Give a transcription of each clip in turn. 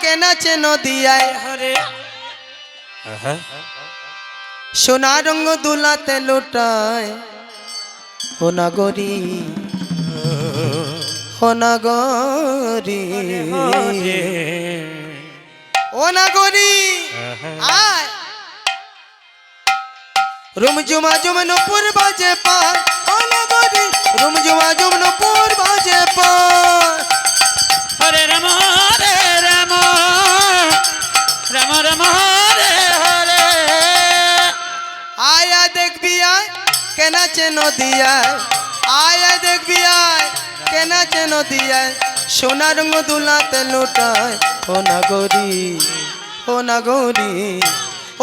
কেনাচে নদিয়ায়? হরে সোনা রঙ দুলাতে লুটায়। ও নাগরি ও নাগরি। ও নাগরি আয়। রুম জুমা জুম নুপুর বাজে পার। রাম হরে আয়া দেখবি আয় কেনাচে নদিয়ায় আয়া দেখবি আয় কেনাচে চেন সোনা রঙ দুলাতে লুটায়। ও নাগরি ও নাগরি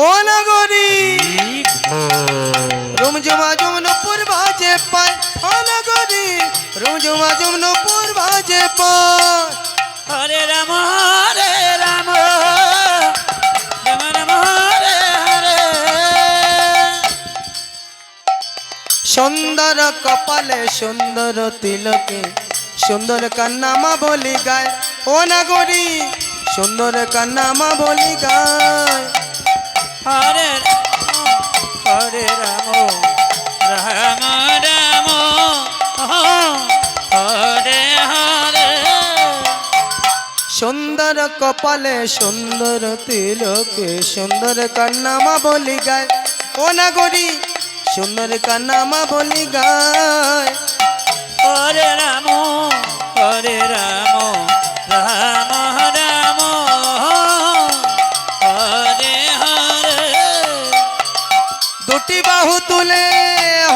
ও নাগরি। রুম জমা জমনপুর বাজে পায়। ও নাগরি রুম জমা জমনপুর বাজে পায়। হরে রাম হরে সুন্দর কপালে সুন্দর তিলকে সুন্দর কান্নামা বলি গায়। ও নাগরি সুন্দর কান্নামা বলি গায়। হরে হরে রাম রাম রাম হরে হরে। সুন্দর কপালে সুন্দর তিলকে সুন্দর কান্নামা বলি গায়। ও নাগরি সুন্দর কান্নামা বলি গায়। হরে রাম হরে রাম রাম রাম হরে হরে। দুটি বাহু তুলে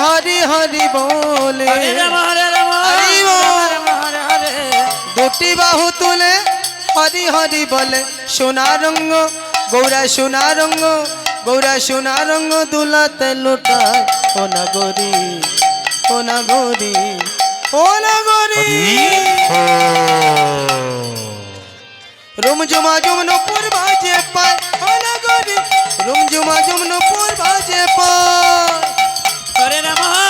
হরি হরি বলে। হরে রাম দুটি বাহু তুলে হরি হরি বলে। সোনা রঙ্গ গৌরা সোনা রঙ্গ গৌরা সোনা রঙ দুলাতে লোটায়। ও নাগরি ও নাগরি ও নাগরি রুম জমা জমনপুর বাজে পায়। ও নাগরি রুম জমা জমনপুর বাজে পায়। হরে রাম।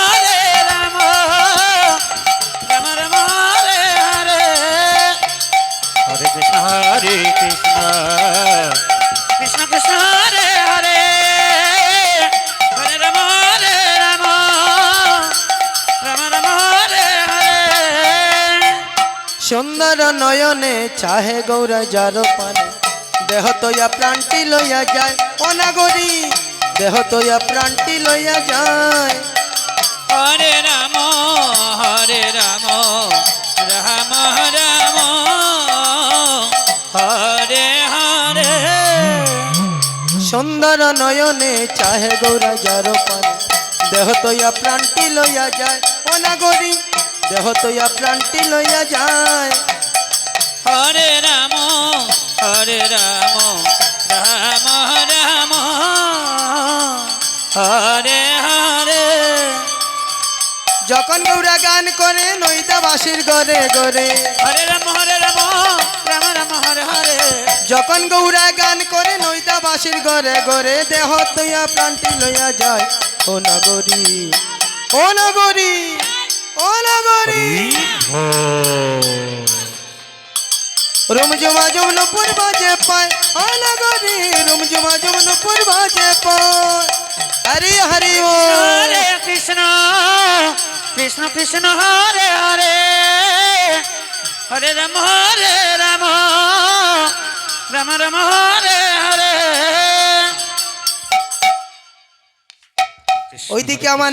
সুন্দর নয়নে চাহে গৌরা যার পানে। দেহ তৈয়া প্রাণটি লইয়া যায় অনাগরি। দেহ তৈয়া প্রাণটি লইয়া যায়। হরে রাম হরে রাম রাম রাম হরে হরে। সুন্দর নয়নে চাহে গৌরা যার পানে। দেহ তৈয়া প্রাণটি লইয়া যায় অনাগরি। দেহ তৈয়া প্রাণটি লইয়া যায়। হরে রাম হরে রাম রাম রাম। হরে হরে। যখন গৌরা গান করে নইতা বাসির গরে গরে হরে রাম হরে রাম রাম রাম হরে হরে। যখন গৌরা গান করে নইতা বাসির গরে গরে দেহ তৈয়া প্রাণটি লইয়া যায়। ও নগরী ও নগরী। ও নগরী রুম জমা জমনপুর বাজে পায়। ও নগরী রুম জমা জমনপুর বাজে পায়। হরি হরি ও। হরে কৃষ্ণ কৃষ্ণ কৃষ্ণ হরে হরে। হরে রাম হরে রাম। রাম রাম হরে হরে। ওইদিকে আমার